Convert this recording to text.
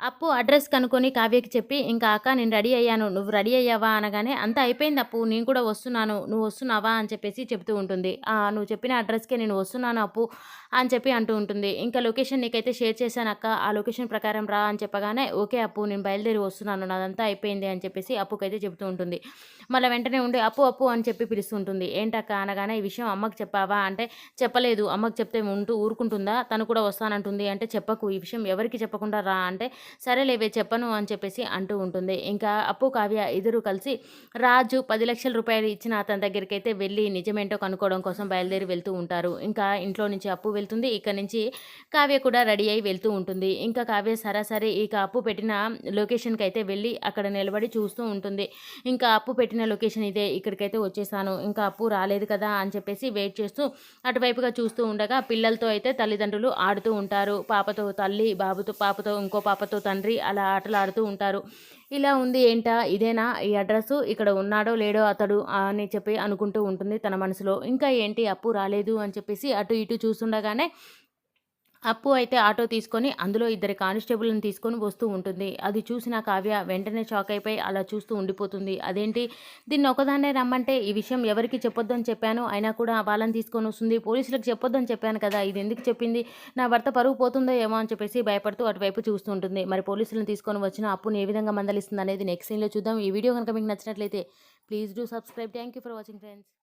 అప్పు అడ్రస్ కనుక్కొని కావ్యకి చెప్పి ఇంకా అక్క నేను రెడీ అయ్యాను నువ్వు రెడీ అయ్యావా? అనగానే అంతా అయిపోయింది అప్పు నేను కూడా వస్తున్నాను నువ్వు వస్తున్నావా? అని చెప్పేసి చెప్తూ ఉంటుంది. నువ్వు చెప్పిన అడ్రస్కే నేను వస్తున్నాను అప్పు అని చెప్పి అంటూ ఉంటుంది. ఇంకా లొకేషన్ నీకైతే షేర్ చేశాను అక్క ఆ లొకేషన్ ప్రకారం రా అని చెప్పగానే ఓకే అప్పు నేను బయలుదేరి వస్తున్నాను నాదంతా అయిపోయింది అని చెప్పేసి అప్పుకైతే చెప్తూ ఉంటుంది. మళ్ళీ వెంటనే ఉండి అప్పు అప్పు అని చెప్పి పిలుస్తుంటుంది ఏంటక్క? అనగానే ఈ విషయం అమ్మకి చెప్పావా? అంటే చెప్పలేదు అమ్మకి చెప్తే ఉంటూ ఊరుకుంటుందా? తను కూడా వస్తానంటుంది అంటే చెప్పకు ఈ విషయం ఎవరికి చెప్పకుండా రా అంటే సరేలేవే చెప్పను అని చెప్పేసి అంటూ ఉంటుంది. ఇంకా అప్పు కావ్య ఇద్దరు కలిసి రాజు పది లక్షల రూపాయలు ఇచ్చిన అతని దగ్గరికి అయితే వెళ్ళి నిజమేంటో కనుక్కోవడం కోసం బయలుదేరి వెళ్తూ ఉంటారు. ఇంకా ఇంట్లో నుంచి అప్పు వెళ్తుంది. ఇక్కడ నుంచి కావ్య కూడా రెడీ అయి వెళ్తూ ఉంటుంది. ఇంకా కావ్య సరాసరి ఇక అప్పు పెట్టిన లొకేషన్కి అయితే వెళ్ళి అక్కడ నిలబడి చూస్తూ ఉంటుంది. ఇంకా అప్పు పెట్టిన లొకేషన్ ఇదే ఇక్కడికైతే వచ్చేసాను ఇంకా అప్పు రాలేదు కదా అని చెప్పేసి వెయిట్ చేస్తూ అటువైపుగా చూస్తూ ఉండగా పిల్లలతో అయితే తల్లిదండ్రులు ఆడుతూ ఉంటారు. పాపతో తల్లి బాబుతో పాపతో ఇంకో పాపతో తండ్రి అలా ఆటలాడుతూ ఉంటారు. ఇలా ఉంది ఏంటా? ఇదేనా? ఈ అడ్రస్ ఇక్కడ ఉన్నాడో లేడో అతడు అని చెప్పి అనుకుంటూ ఉంటుంది తన మనసులో. ఇంకా ఏంటి? అప్పు రాలేదు అని చెప్పేసి అటు ఇటు చూస్తుండగానే అప్పు అయితే ఆటో తీసుకొని అందులో ఇద్దరు కానిస్టేబుల్ని తీసుకొని వస్తూ ఉంటుంది. అది చూసిన కావ్య వెంటనే షాక్ అయిపోయి అలా చూస్తూ ఉండిపోతుంది. అదేంటి? దీన్ని ఒకదాన్నే రమ్మంటే ఈ విషయం ఎవరికి చెప్పొద్దని చెప్పాను. అయినా కూడా వాళ్ళని తీసుకొని వస్తుంది. పోలీసులకు చెప్పొద్దని చెప్పాను కదా ఇది ఎందుకు చెప్పింది? నా భర్త పరుగు పోతుందో ఏమో అని చెప్పేసి భయపడుతూ అటువైపు చూస్తూ ఉంటుంది. మరి పోలీసులను తీసుకొని వచ్చిన అప్పుని ఏ విధంగా మందలిస్తుంది అనేది నెక్స్ట్ సీన్లో చూద్దాం. ఈ వీడియో కనుక మీకు నచ్చినట్లయితే please do subscribe thank you for watching friends